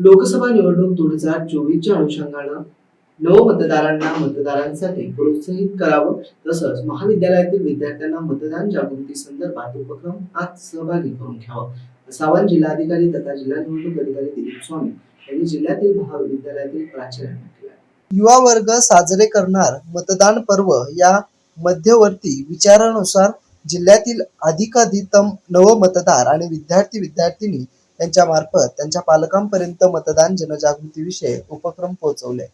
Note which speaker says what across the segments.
Speaker 1: लोकसभा निवडणूक दोन हजार चोवीसच्या अनुषंगानं नव मतदारांना मतदारांसाठी प्रोत्साहित करावं तसंच महाविद्यालयातील विद्यार्थ्यांना मतदान जागृती संदर्भात उपक्रम आज सहभागी करून घ्यावं. असं आवाहन जिल्हाधिकारी तथा जिल्हा निवडणूक अधिकारी दिलीप स्वामी यांनी जिल्ह्यातील महाविद्यालयातील प्राचार्यांना केलं.
Speaker 2: युवा वर्ग साजरे करणार मतदान पर्व या मध्यवर्ती विचारानुसार जिल्ह्यातील अधिकाधितम नवमतदार आणि विद्यार्थी विद्यार्थिनी यांच्या मार्फत त्यांच्या पालकांपर्यंत मतदान जनजागृतीविषयी उपक्रम पोहोचवले.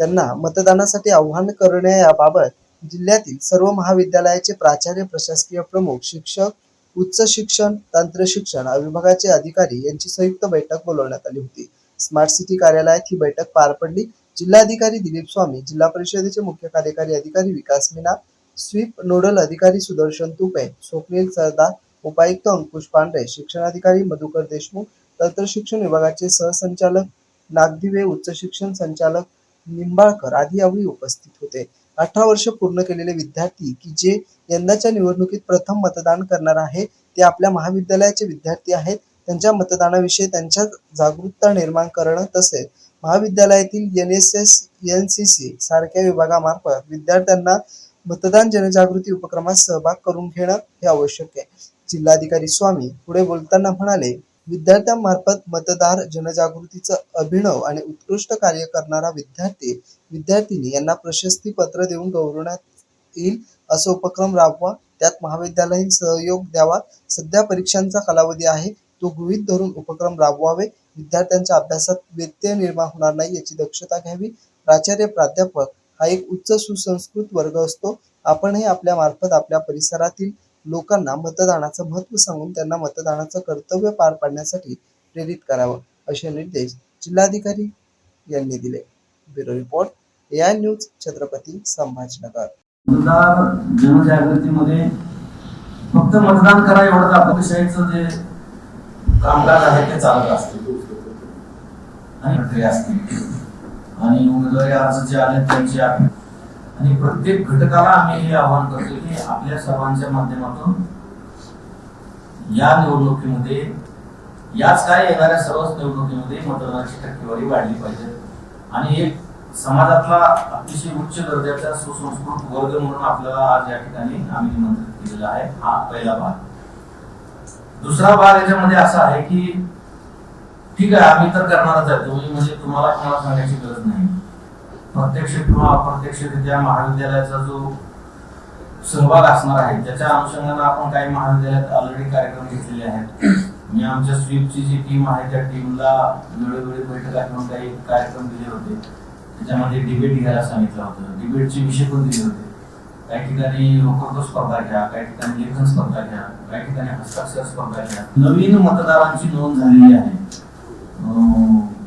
Speaker 2: त्यांना मतदानासाठी आव्हान करण्याबाबत जिल्ह्यातील सर्व महाविद्यालयाचे प्राचार्य प्रशासकीय प्रमुख शिक्षक उच्च शिक्षण तंत्रशिक्षण विभागाचे अधिकारी यांची संयुक्त बैठक बोलवण्यात आली होती. स्मार्ट सिटी कार्यालयात ही बैठक पार पडली. जिल्हाधिकारी दिलीप स्वामी जिल्हा परिषदेचे मुख्य कार्यकारी अधिकारी विकास मीना स्वीप नोडल अधिकारी सुदर्शन तुपे स्वप्नील सरदार उपायुक्त अंकुश पांडे शिक्षणाधिकारी मधुकर देशमुख तंत्रशिक्षण विभागाचे सहसंचालक नागदिवे उच्च शिक्षण संचालक निंबाळकर आदी यावेळी उपस्थित होते. अठरा वर्ष पूर्ण केलेले विद्यार्थी की जे यंदाच्या निवडणुकीत प्रथम मतदान करणार आहे ते आपल्या महाविद्यालयाचे विद्यार्थी आहेत. त्यांच्या मतदानाविषयी त्यांच्या जागरूकता निर्माण करणं तसेच महाविद्यालयातील N S S N C C सारख्या विभागामार्फत विद्यार्थ्यांना मतदान जनजागृती उपक्रमात सहभाग करून घेणं हे आवश्यक आहे. जिल्हाधिकारी स्वामी पुढे बोलताना म्हणाले विद्यार्थ्यांमार्फत मतदार जनजागृतीचं अभिनव आणि उत्कृष्ट कार्य करणारा विद्यार्थी विद्यार्थिनी यांना प्रशस्ती पत्र देऊन गौरवण्यात येईल असं उपक्रम राबवा. त्यात महाविद्यालयीन सहयोग द्यावा. सध्या परीक्षांचा कालावधी आहे. तो गृहित धरून उपक्रम राबवावे. विद्यार्थ्यांच्या अभ्यासात व्यत्यय निर्माण होणार नाही याची दक्षता घ्यावी. प्राचार्य प्राध्यापक हा एक उच्च सुसंस्कृत वर्ग असतो. आपणही आपल्या मार्फत आपल्या परिसरातील लोकांना मतदानाचं महत्त्व सांगून त्यांना मतदानाचं कर्तव्य पार पाडण्यासाठी प्रेरित करावं असे निर्देश जिल्हाधिकारी यांनी दिले. ब्युरो रिपोर्ट या न्यूज छत्रपती संभाजीनगर.
Speaker 3: मतदार जनजागृतीमध्ये फक्त मतदान करा एवढं आपल्या जे कामकाज आहे ते चालत असते. आणि प्रक्रिया असते. आणि उमेदवारी अर्ज जे आले त्यांची आणि प्रत्येक घटकाला आम्ही हे आवाहन करतो की आपल्या सर्वांच्या माध्यमातून या निवडणुकीमध्ये याच काय येणाऱ्या सर्वच निवडणुकीमध्ये मतदानाची टक्केवारी वाढली पाहिजे. आणि एक समाजातला अतिशय उच्च दर्जाचा सुसंस्कृत वर्ग म्हणून आपल्याला आज या ठिकाणी आम्ही निमंत्रित केलेला आहे. हा पहिला भाग. दुसरा भाग याच्यामध्ये असा आहे की ठीक आहे आम्ही तर करणारच आहे. तुम्ही म्हणजे तुम्हाला कोणाला सांगायची गरज नाही. प्रत्यक्ष किंवा अप्रत्यक्षरित्या महाविद्यालयाचा जो सहभाग असणार आहे त्याच्या अनुषंगाने आपण काही महाविद्यालयात ऑलरेडी कार्यक्रम घेतलेले आहेत. मी आमच्या स्वीपची जी टीम आहे त्या टीमला वेळोवेळी बैठका घेऊन काही कार्यक्रम दिले होते. त्याच्यामध्ये डिबेट घ्यायला सांगितलं होतं. डिबेटचे विषय पण दिले होते. काही ठिकाणी लोकत्व स्पर्धा घ्या काही ठिकाणी लेखन स्पर्धा घ्या काही ठिकाणी हस्ताक्षर स्पर्धा घ्या. नवीन मतदारांची नोंद झालेली आहे.